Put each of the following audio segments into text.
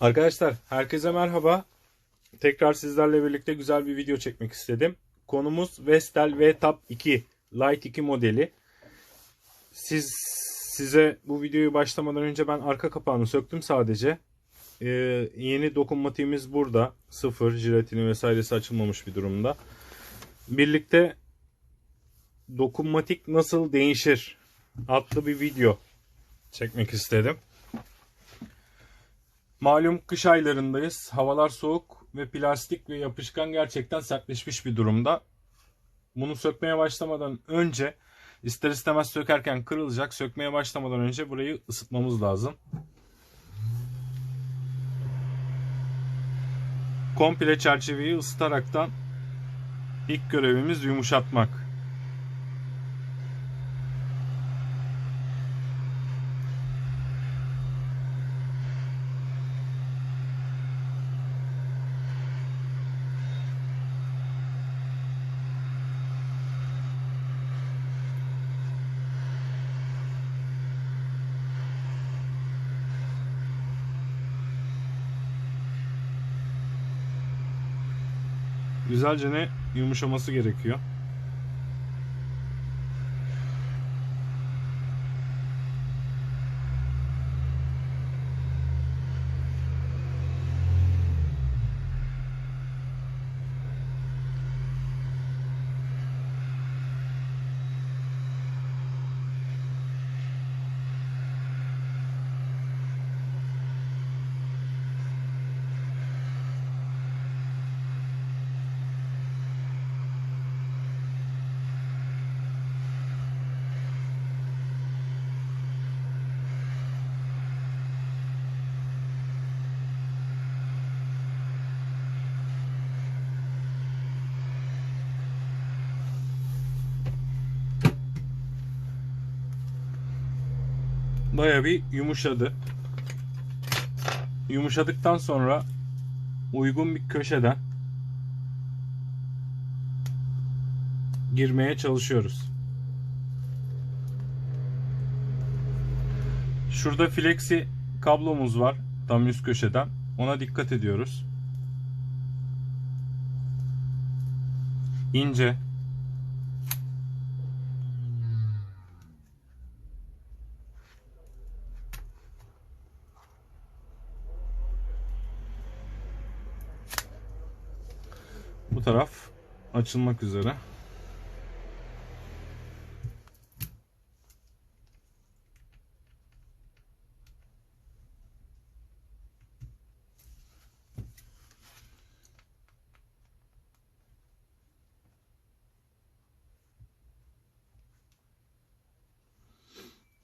Arkadaşlar herkese merhaba. Tekrar sizlerle birlikte güzel bir video çekmek istedim. Konumuz Vestel V-Tab 2 Lite 2 modeli. Siz size bu videoyu başlamadan önce ben arka kapağını söktüm sadece. Ee, yeni dokunmatiğimiz burada. Sıfır, jiletini vesairesi açılmamış bir durumda. Birlikte dokunmatik nasıl değişir adlı bir video çekmek istedim. Malum kış aylarındayız. Havalar soğuk ve plastik ve yapışkan gerçekten sertleşmiş bir durumda. Bunu sökmeye başlamadan önce ister istemez sökerken kırılacak. Sökmeye başlamadan önce burayı ısıtmamız lazım. Komple çerçeveyi ısıtaraktan ilk görevimiz yumuşatmak. Güzelce ne yumuşaması gerekiyor. Baya bir yumuşadı. Yumuşadıktan sonra uygun bir köşeden girmeye çalışıyoruz. Şurada flexi kablomuz var tam üst köşeden. Ona dikkat ediyoruz. İnce Bu taraf açılmak üzere.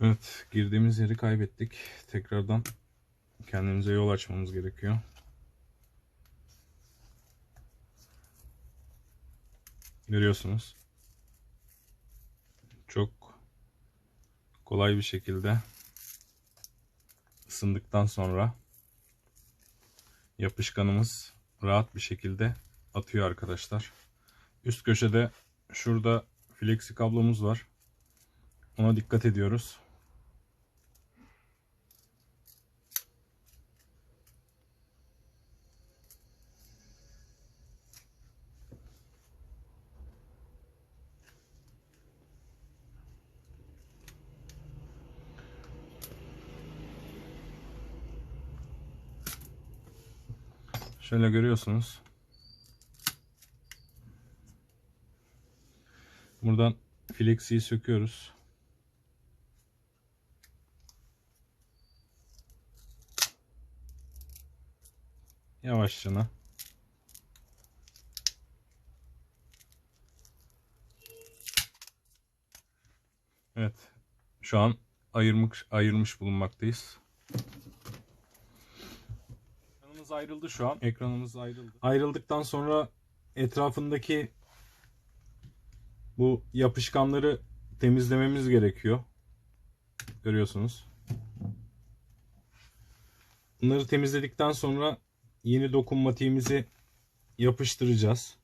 Evet, girdiğimiz yeri kaybettik. Tekrardan kendimize yol açmamız gerekiyor. Görüyorsunuz. Çok kolay bir şekilde ısındıktan sonra yapışkanımız rahat bir şekilde atıyor arkadaşlar. Üst köşede şurada flexi kablomuz var. Ona dikkat ediyoruz. Şöyle görüyorsunuz. Buradan flexiyi söküyoruz. Yavaşça. Evet. Şu an ayırmış ayırmış bulunmaktayız. Ekranımız ayrıldı şu an. Ekranımız ayrıldı. Ayrıldıktan sonra etrafındaki bu yapışkanları temizlememiz gerekiyor. Görüyorsunuz. Bunları temizledikten sonra yeni dokunmatiğimizi yapıştıracağız.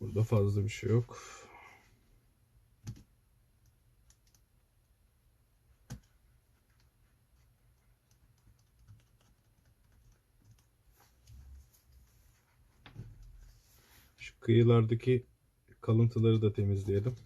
Burada fazla bir şey yok. Şu kıyılardaki kalıntıları da temizleyelim.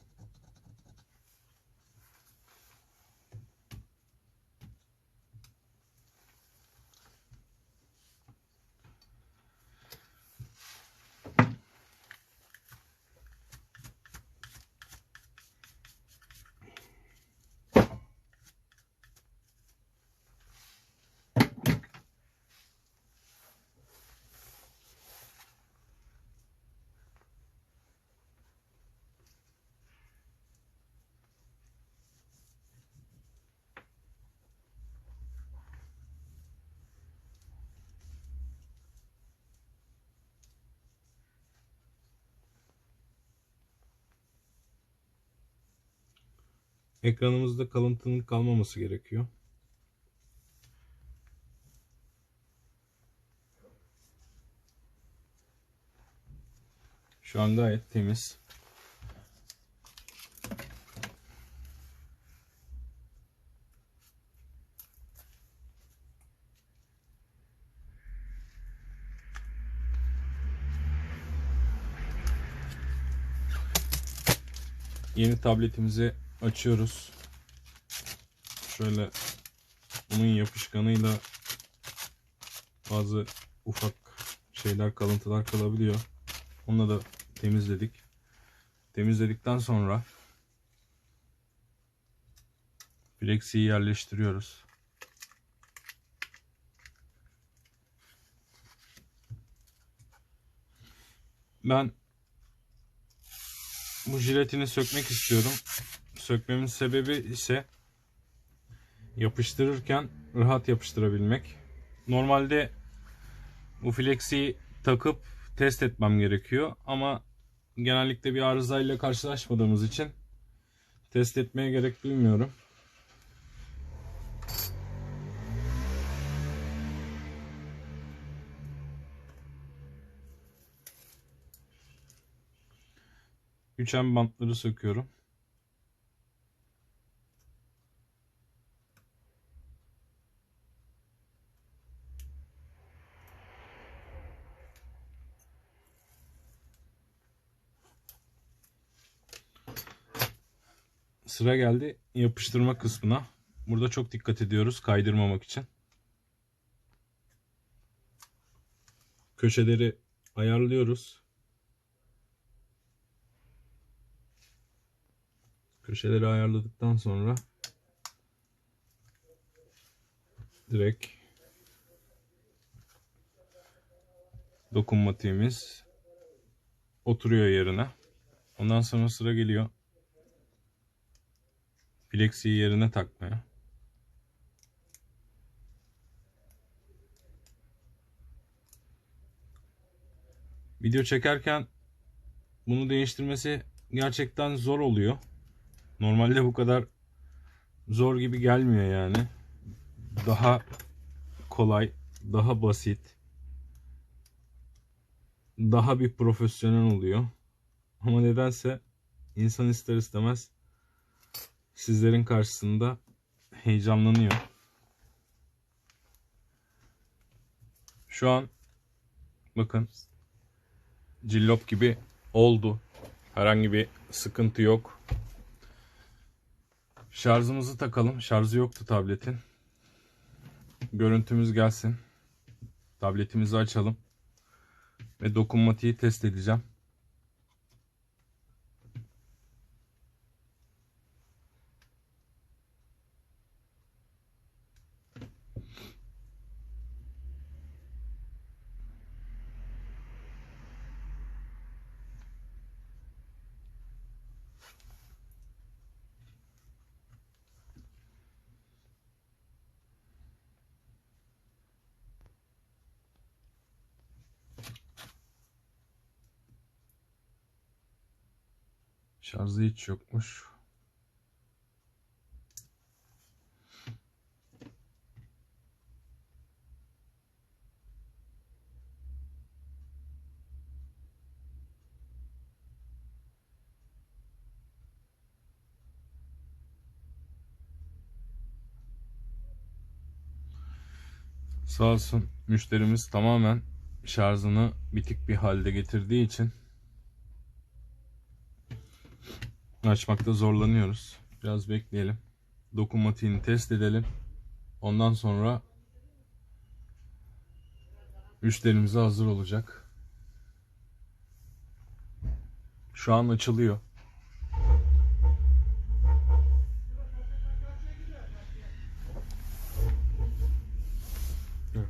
Ekranımızda kalıntının kalmaması gerekiyor. Şu an gayet temiz. Yeni tabletimizi açıyoruz. Şöyle bunun yapışkanıyla bazı ufak şeyler kalıntılar kalabiliyor. Onu da temizledik. Temizledikten sonra Flexi'yi yerleştiriyoruz. Ben bu jiletini sökmek istiyorum. Sökmemin sebebi ise yapıştırırken rahat yapıştırabilmek. Normalde bu flexiyi takıp test etmem gerekiyor ama genellikle bir arızayla karşılaşmadığımız için test etmeye gerek duymuyorum. Üçen bantları söküyorum. Sıra geldi yapıştırma kısmına. Burada çok dikkat ediyoruz kaydırmamak için. Köşeleri ayarlıyoruz. Köşeleri ayarladıktan sonra direkt dokunmatiğimiz oturuyor yerine. Ondan sonra sıra geliyor Flexi'yi yerine takmaya. Video çekerken bunu değiştirmesi gerçekten zor oluyor. Normalde bu kadar zor gibi gelmiyor yani. Daha kolay, daha basit. Daha bir profesyonel oluyor. Ama nedense insan ister istemez sizlerin karşısında heyecanlanıyor. Şu an bakın cillop gibi oldu. Herhangi bir sıkıntı yok. Şarjımızı takalım. Şarjı yoktu tabletin. Görüntümüz gelsin. Tabletimizi açalım. Ve dokunmatiği test edeceğim. Şarjı hiç yokmuş. Sağ olsun müşterimiz tamamen şarjını bitik bir halde getirdiği için Açmakta zorlanıyoruz. Biraz bekleyelim. Dokunmatiğini test edelim. Ondan sonra müşterimize hazır olacak. Şu an açılıyor. Evet.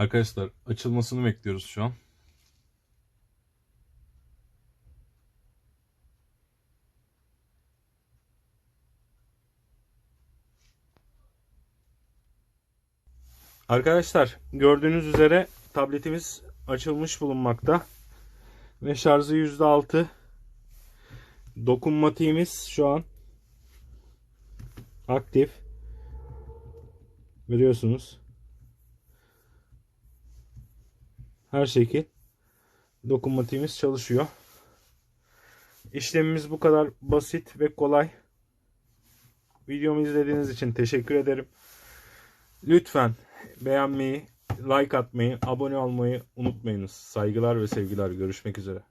Arkadaşlar açılmasını bekliyoruz şu an. Arkadaşlar gördüğünüz üzere tabletimiz açılmış bulunmakta. Ve şarjı %6. Dokunmatiğimiz şu an aktif. Görüyorsunuz. Her şekil dokunmatiğimiz çalışıyor. İşlemimiz bu kadar basit ve kolay. Videomu izlediğiniz için teşekkür ederim. Lütfen beğenmeyi, like atmayı, abone olmayı unutmayınız. Saygılar ve sevgiler. Görüşmek üzere.